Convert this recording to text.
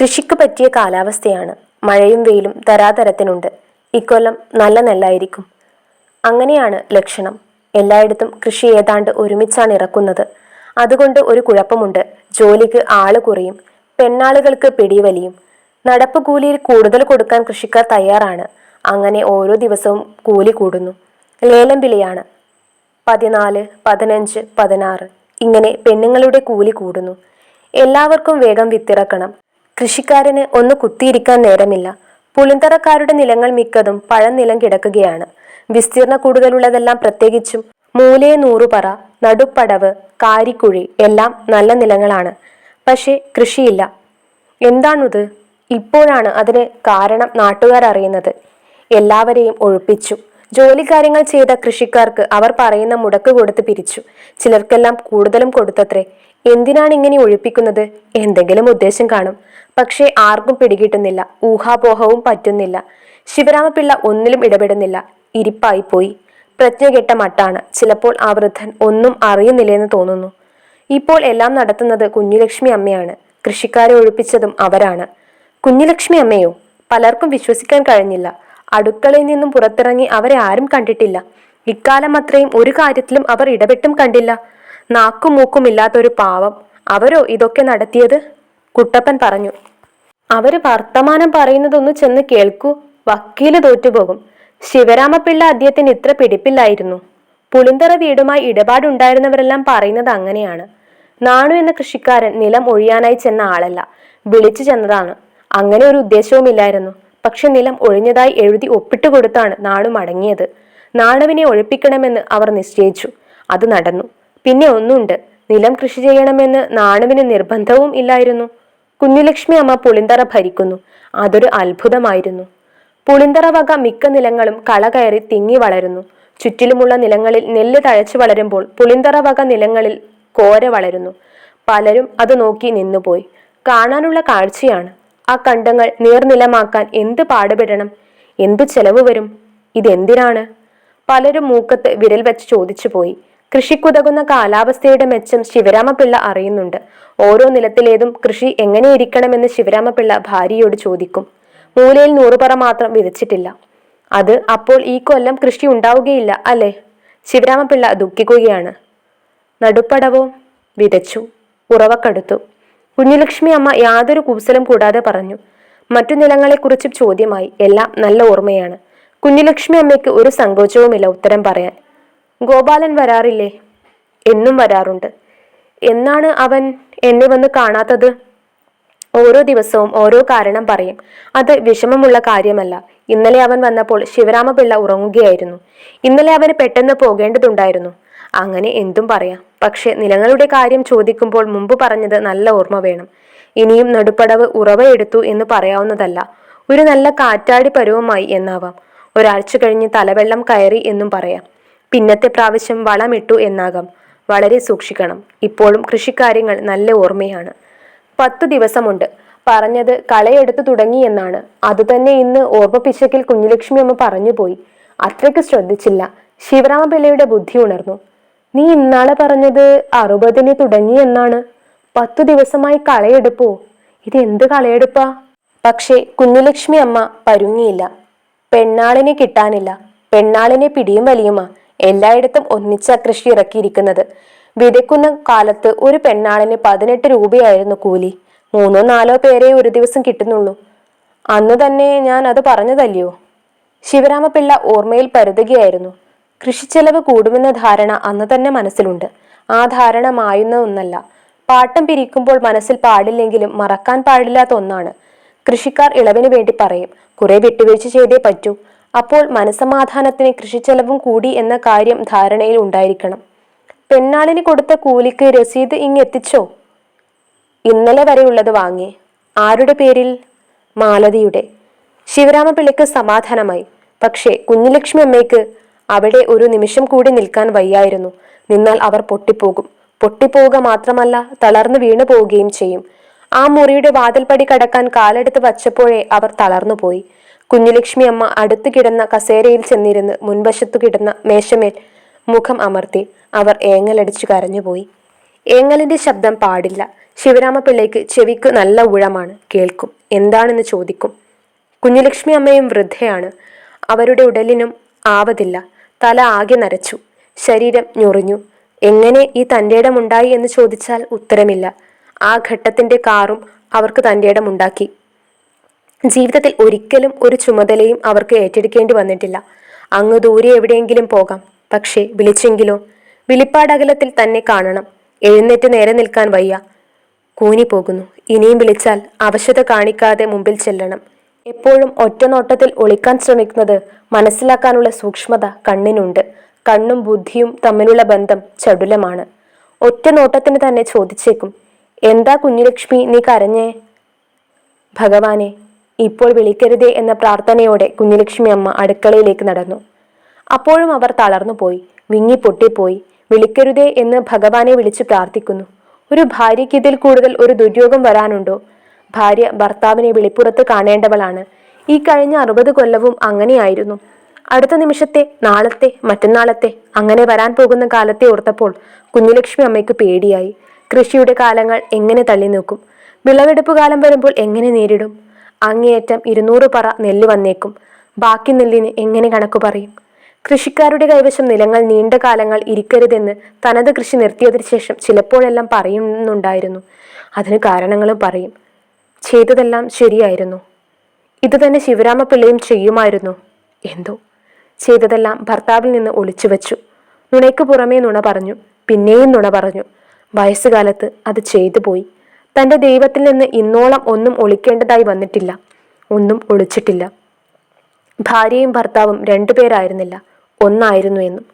കൃഷിക്ക് പറ്റിയ കാലാവസ്ഥയാണ്. മഴയും വെയിലും തരാതരത്തിനുണ്ട്. ഇക്കൊല്ലം നല്ല നെല്ലായിരിക്കും. അങ്ങനെയാണ് ലക്ഷണം. എല്ലായിടത്തും കൃഷി ഏതാണ്ട് ഒരുമിച്ചാണ് ഇറക്കുന്നത്. അതുകൊണ്ട് ഒരു കുഴപ്പമുണ്ട്. ജോലിക്ക് ആൾ കുറയും. പെണ്ണാളുകൾക്ക് പിടിവലിയും നടപ്പ് കൂലിയിൽ കൂടുതൽ കൊടുക്കാൻ കൃഷിക്കാർ തയ്യാറാണ്. അങ്ങനെ ഓരോ ദിവസവും കൂലി കൂടുന്നു. ലേലം വിളിയാണ് പതിനാല് പതിനഞ്ച് പതിനാറ്. ഇങ്ങനെ പെണ്ണുങ്ങളുടെ കൂലി കൂടുന്നു. എല്ലാവർക്കും വേഗം വിത്തിറക്കണം. കൃഷിക്കാരന് ഒന്ന് കുത്തിയിരിക്കാൻ നേരമില്ല. പുളിന്തറക്കാരുടെ നിലങ്ങൾ മിക്കതും പഴം നിലം കിടക്കുകയാണ്. വിസ്തീർണ കൂടുതലുള്ളതെല്ലാം പ്രത്യേകിച്ചും മൂലേ നൂറുപറ നടുപ്പടവ് കാരിക്കുഴി എല്ലാം നല്ല നിലങ്ങളാണ്. പക്ഷേ കൃഷിയില്ല. എന്താണത്? ഇപ്പോഴാണ് അതിന് കാരണം നാട്ടുകാർ അറിയുന്നത് എല്ലാവരെയും ഒഴിപ്പിച്ചു. ജോലിക്കാര്യങ്ങൾ ചെയ്ത കൃഷിക്കാർക്ക് അവർ പറയുന്ന മുടക്ക് കൊടുത്ത് പിരിച്ചു. ചിലർക്കെല്ലാം കൂടുതലും കൊടുത്തത്രേ. എന്തിനാണ് ഇങ്ങനെ ഒഴിപ്പിക്കുന്നത്? എന്തെങ്കിലും ഉദ്ദേശം കാണും. പക്ഷേ ആർക്കും പിടികിട്ടുന്നില്ല. ഊഹാപോഹവും പറ്റുന്നില്ല. ശിവരാമപിള്ള ഒന്നിലും ഇടപെടുന്നില്ല. ഇരിപ്പായി പോയി. പ്രജ്ഞ കെട്ട മട്ടാണ്. ചിലപ്പോൾ ആ വൃദ്ധൻ ഒന്നും അറിയുന്നില്ലെന്ന് തോന്നുന്നു. ഇപ്പോൾ എല്ലാം നടത്തുന്നത് കുഞ്ഞുലക്ഷ്മി അമ്മയാണ്. കൃഷിക്കാരെ ഒഴിപ്പിച്ചതും അവരാണ്. കുഞ്ഞുലക്ഷ്മി അമ്മയോ? പലർക്കും വിശ്വസിക്കാൻ കഴിഞ്ഞില്ല. അടുക്കളയിൽ നിന്നും പുറത്തിറങ്ങി അവരെ ആരും കണ്ടിട്ടില്ല. ഇക്കാലം അത്രയും ഒരു കാര്യത്തിലും അവർ ഇടപെട്ടും കണ്ടില്ല. നാക്കും മൂക്കും ഇല്ലാത്തൊരു പാവം. അവരോ ഇതൊക്കെ നടത്തിയത്? കുട്ടപ്പൻ പറഞ്ഞു. അവർ വർത്തമാനം പറയുന്നതൊന്ന് ചെന്ന് കേൾക്കൂ. വക്കീൽ തോറ്റുപോകും. ശിവരാമപിള്ള അദ്ദേഹത്തിന് ഇത്ര പിടിപ്പില്ലായിരുന്നു. പുളിന്തറ വീടുമായി ഇടപാടുണ്ടായിരുന്നവരെല്ലാം പറയുന്നത് അങ്ങനെയാണ്. നാണു എന്ന കൃഷിക്കാരൻ നിലം ഒഴിയാനായി ചെന്ന ആളല്ല. വിളിച്ചു ചെന്നതാണ്. അങ്ങനെ ഒരു ഉദ്ദേശവുമില്ലായിരുന്നു. പക്ഷെ നിലം ഒഴിഞ്ഞതായി എഴുതി ഒപ്പിട്ട് കൊടുത്താണ് നാണു മടങ്ങിയത്. നാണുവിനെ ഒഴിപ്പിക്കണമെന്ന് അവർ നിശ്ചയിച്ചു. അത് നടന്നു. പിന്നെ ഒന്നുണ്ട്. നിലം കൃഷി ചെയ്യണമെന്ന് നാണുവിന് നിർബന്ധവും ഇല്ലായിരുന്നു. കുഞ്ഞുലക്ഷ്മി അമ്മ പുളിന്തറ ഭരിക്കുന്നു. അതൊരു അത്ഭുതമായിരുന്നു. പുളിന്തറ വക മിക്ക നിലങ്ങളും കള കയറി തിങ്ങി വളരുന്നു. ചുറ്റിലുമുള്ള നിലങ്ങളിൽ നെല്ല് തഴച്ചു വളരുമ്പോൾ പുളിന്തറ വക നിലങ്ങളിൽ കോര വളരുന്നു. പലരും അത് നോക്കി നിന്നുപോയി. കാണാനുള്ള കാഴ്ചയാണ്. ആ കണ്ടങ്ങൾ നീർനിലമാക്കാൻ എന്ത് പാടുപെടണം? എന്ത് ചെലവ് വരും? ഇതെന്തിനാണ്? പലരും മൂക്കത്ത് വിരൽ വെച്ച് ചോദിച്ചു പോയി. കൃഷിക്കുതകുന്ന കാലാവസ്ഥയുടെ മെച്ചം ശിവരാമപിള്ള അറിയുന്നുണ്ട്. ഓരോ നിലത്തിലേതും കൃഷി എങ്ങനെ എങ്ങനെയിരിക്കണമെന്ന് ശിവരാമപിള്ള ഭാര്യയോട് ചോദിക്കും. മൂലയിൽ നൂറുപറ മാത്രം വിതച്ചിട്ടില്ല. അത് അപ്പോൾ ഈ കൊല്ലം കൃഷി ഉണ്ടാവുകയില്ല അല്ലേ? ശിവരാമപിള്ള ദുഃഖിക്കുകയാണ്. നടുപ്പടവും? വിതച്ചു. ഉറവക്കടുത്തു. കുഞ്ഞുലക്ഷ്മി അമ്മ യാതൊരു കൂസലും കൂടാതെ പറഞ്ഞു. മറ്റു നിലങ്ങളെക്കുറിച്ച് ചോദ്യമായി. എല്ലാം നല്ല ഓർമ്മയാണ്. കുഞ്ഞുലക്ഷ്മി അമ്മയ്ക്ക് ഒരു സങ്കോചവുമില്ല ഉത്തരം പറയാൻ. ഗോപാലൻ വരാറില്ലേ? എന്നും വരാറുണ്ട്. എന്നാണ് അവൻ എന്നെ വന്ന് കാണാത്തത്? ഓരോ ദിവസവും ഓരോ കാരണം പറയും. അത് വിഷമമുള്ള കാര്യമല്ല. ഇന്നലെ അവൻ വന്നപ്പോൾ ശിവരാമപിള്ള ഉറങ്ങുകയായിരുന്നു. ഇന്നലെ അവന് പെട്ടെന്ന് പോകേണ്ടതുണ്ടായിരുന്നു. അങ്ങനെ എന്തും പറയാം. പക്ഷെ നിലങ്ങളുടെ കാര്യം ചോദിക്കുമ്പോൾ മുമ്പ് പറഞ്ഞത് നല്ല ഓർമ്മ വേണം. ഇനിയും നടുപ്പടവ് ഉറവയെടുത്തു എന്ന് പറയാവുന്നതല്ല. ഒരു നല്ല കാറ്റാടി പരുവമായി എന്നാവാം. ഒരാഴ്ച കഴിഞ്ഞ് തലവെള്ളം കയറി എന്നും പറയാം. പിന്നത്തെ പ്രാവശ്യം വളമിട്ടു എന്നാകാം. വളരെ സൂക്ഷിക്കണം. ഇപ്പോഴും കൃഷിക്കാര്യങ്ങൾ നല്ല ഓർമ്മയാണ്. പത്തു ദിവസമുണ്ട്. പറഞ്ഞത് കളയെടുത്തു തുടങ്ങി എന്നാണ്. അതുതന്നെ ഇന്ന് ഓർമ്മപ്പിശക്കിൽ കുഞ്ഞുലക്ഷ്മി അമ്മ പറഞ്ഞുപോയി. അത്രയ്ക്ക് ശ്രദ്ധിച്ചില്ല. ശിവരാമപിള്ളയുടെ ബുദ്ധി ഉണർന്നു. നീ ഇന്നാളെ പറഞ്ഞത് അറുപതിന് തുടങ്ങി എന്നാണ്. പത്തു ദിവസമായി കളയെടുപ്പോ? ഇത് എന്ത് കളയെടുപ്പാ? പക്ഷേ കുഞ്ഞുലക്ഷ്മി അമ്മ പരുങ്ങിയില്ല. പെണ്ണാളിനെ കിട്ടാനില്ല. പെണ്ണാളിനെ പിടിയും വലിയുമാ. എല്ലായിടത്തും ഒന്നിച്ച കൃഷി ഇറക്കിയിരിക്കുന്നത്. വിതയ്ക്കുന്ന കാലത്ത് ഒരു പെണ്ണാളിന് പതിനെട്ട് രൂപയായിരുന്നു കൂലി. മൂന്നോ നാലോ പേരെ ഒരു ദിവസം കിട്ടുന്നുള്ളൂ. അന്ന് തന്നെ ഞാൻ അത് പറഞ്ഞതല്ലയോ? ശിവരാമപിള്ള ഓർമ്മയിൽ പരുതുകയായിരുന്നു. കൃഷിച്ചെലവ് കൂടുമെന്ന ധാരണ അന്ന് തന്നെ മനസ്സിലുണ്ട്. ആ ധാരണ മായുന്ന ഒന്നല്ല. പാട്ടം പിരിക്കുമ്പോൾ മനസ്സിൽ പാടില്ലെങ്കിലും മറക്കാൻ പാടില്ലാത്ത ഒന്നാണ്. കൃഷിക്കാർ ഇളവിന് വേണ്ടി പറയും കുറെ വിട്ടുവീഴ്ച ചെയ്തേ പറ്റൂ. അപ്പോൾ മനസമാധാനത്തിന് കൃഷിച്ചെലവും കൂടി എന്ന കാര്യം ധാരണയിൽ ഉണ്ടായിരിക്കണം. പെണ്ണാളിന് കൊടുത്ത കൂലിക്ക് രസീത് ഇങ് എത്തിച്ചോ? ഇന്നലെ വരെയുള്ളത് വാങ്ങി. ആരുടെ പേരിൽ? മാലതിയുടെ. ശിവരാമപിള്ളയ്ക്ക് സമാധാനമായി. പക്ഷേ കുഞ്ഞുലക്ഷ്മി അമ്മയ്ക്ക് അവിടെ ഒരു നിമിഷം കൂടി നിൽക്കാൻ വയ്യായിരുന്നു. നിന്നാൽ അവർ പൊട്ടിപ്പോകും. പൊട്ടിപ്പോവുക മാത്രമല്ല തളർന്നു വീണു പോവുകയും ചെയ്യും. ആ മുറിയുടെ വാതിൽപ്പടി കടക്കാൻ കാലെടുത്ത് വച്ചപ്പോഴേ അവർ തളർന്നുപോയി കുഞ്ഞുലക്ഷ്മി അമ്മ അടുത്തു കിടന്ന കസേരയിൽ ചെന്നിരുന്ന് മുൻവശത്തു കിടന്ന മേശമേൽ മുഖം അമർത്തി അവർ ഏങ്ങലടിച്ചു കരഞ്ഞുപോയി ഏങ്ങലിന്റെ ശബ്ദം പാടില്ല. ശിവരാമപിള്ളയ്ക്ക് ചെവിക്ക് നല്ല ഊഴമാണ്. കേൾക്കും. എന്താണെന്ന് ചോദിക്കും. കുഞ്ഞുലക്ഷ്മി അമ്മയും വൃദ്ധയാണ്. അവരുടെ ഉടലിനും ആവതില്ല. തല ആകെ നരച്ചു. ശരീരം ഞൊറിഞ്ഞു. എങ്ങനെ ഈ തന്റെ ഇടമുണ്ടായി എന്ന് ചോദിച്ചാൽ ഉത്തരമില്ല. ആ ഘട്ടത്തിന്റെ കാറും അവർക്ക് തന്റെ ഇടമുണ്ടാക്കി ജീവിതത്തിൽ ഒരിക്കലും ഒരു ചുമതലയും അവർക്ക് ഏറ്റെടുക്കേണ്ടി വന്നിട്ടില്ല. അങ്ങ് ദൂരെ എവിടെയെങ്കിലും പോകാം. പക്ഷേ വിളിച്ചെങ്കിലോ? വിളിപ്പാടകലത്തിൽ തന്നെ കാണണം. എഴുന്നേറ്റ് നേരെ നിൽക്കാൻ വയ്യ. കൂനി പോകുന്നു ഇനിയും വിളിച്ചാൽ അവശത കാണിക്കാതെ മുമ്പിൽ ചെല്ലണം. എപ്പോഴും ഒറ്റനോട്ടത്തിൽ ഒളിക്കാൻ ശ്രമിക്കുന്നത് മനസ്സിലാക്കാനുള്ള സൂക്ഷ്മത കണ്ണിനുണ്ട്. കണ്ണും ബുദ്ധിയും തമ്മിലുള്ള ബന്ധം ചടുലമാണ്. ഒറ്റ നോട്ടത്തിന് തന്നെ ചോദിച്ചേക്കും എന്താ കുഞ്ഞുലക്ഷ്മി നീ കരഞ്ഞേ? ഭഗവാനെ ഇപ്പോൾ വിളിക്കരുതേ എന്ന പ്രാർത്ഥനയോടെ കുഞ്ഞുലക്ഷ്മി അമ്മ അടുക്കളയിലേക്ക് നടന്നു. അപ്പോഴും അവർ തളർന്നു പോയി വിങ്ങി പൊട്ടിപ്പോയി വിളിക്കരുതേ എന്ന് ഭഗവാനെ വിളിച്ച് പ്രാർത്ഥിക്കുന്നു. ഒരു ഭാര്യയ്ക്ക് ഇതിൽ കൂടുതൽ ഒരു ദുര്യോഗം വരാനുണ്ടോ? ഭാര്യ ഭർത്താവിനെ വെളിപ്പുറത്ത് കാണേണ്ടവളാണ്. ഈ കഴിഞ്ഞ അറുപത് കൊല്ലവും അങ്ങനെയായിരുന്നു. അടുത്ത നിമിഷത്തെ നാളത്തെ മറ്റന്നാളത്തെ അങ്ങനെ വരാൻ പോകുന്ന കാലത്തെ ഓർത്തപ്പോൾ കുഞ്ഞുലക്ഷ്മി അമ്മയ്ക്ക് പേടിയായി. കൃഷിയുടെ കാലങ്ങൾ എങ്ങനെ തള്ളി നോക്കും വിളവെടുപ്പ് കാലം വരുമ്പോൾ എങ്ങനെ നേരിടും? അങ്ങേയറ്റം ഇരുന്നൂറ് പറ നെല്ല് വന്നേക്കും. ബാക്കി നെല്ലിന് എങ്ങനെ കണക്ക് പറയും? കൃഷിക്കാരുടെ കൈവശം നിലങ്ങൾ നീണ്ട കാലങ്ങൾ ഇരിക്കരുതെന്ന് തനത് കൃഷി നിർത്തിയതിനു ശേഷം ചിലപ്പോഴെല്ലാം പറയുന്നുണ്ടായിരുന്നു. അതിന് കാരണങ്ങളും പറയും. ചെയ്തതെല്ലാം ശരിയായിരുന്നു. ഇതുതന്നെ ശിവരാമപിള്ളയും ചെയ്യുമായിരുന്നു. എന്തോ? ചെയ്തതെല്ലാം ഭർത്താവിൽ നിന്ന് ഒളിച്ചു വച്ചു നുണയ്ക്ക് പുറമേ നുണ പറഞ്ഞു. പിന്നെയും നുണ പറഞ്ഞു. വയസ്സുകാലത്ത് അത് ചെയ്തു പോയി തന്റെ ദൈവത്തിൽ നിന്ന് ഇന്നോളം ഒന്നും ഒളിക്കേണ്ടതായി വന്നിട്ടില്ല. ഒന്നും ഒളിച്ചിട്ടില്ല. ഭാര്യയും ഭർത്താവും രണ്ടുപേരായിരുന്നില്ല. ഒന്നായിരുന്നു എന്നും.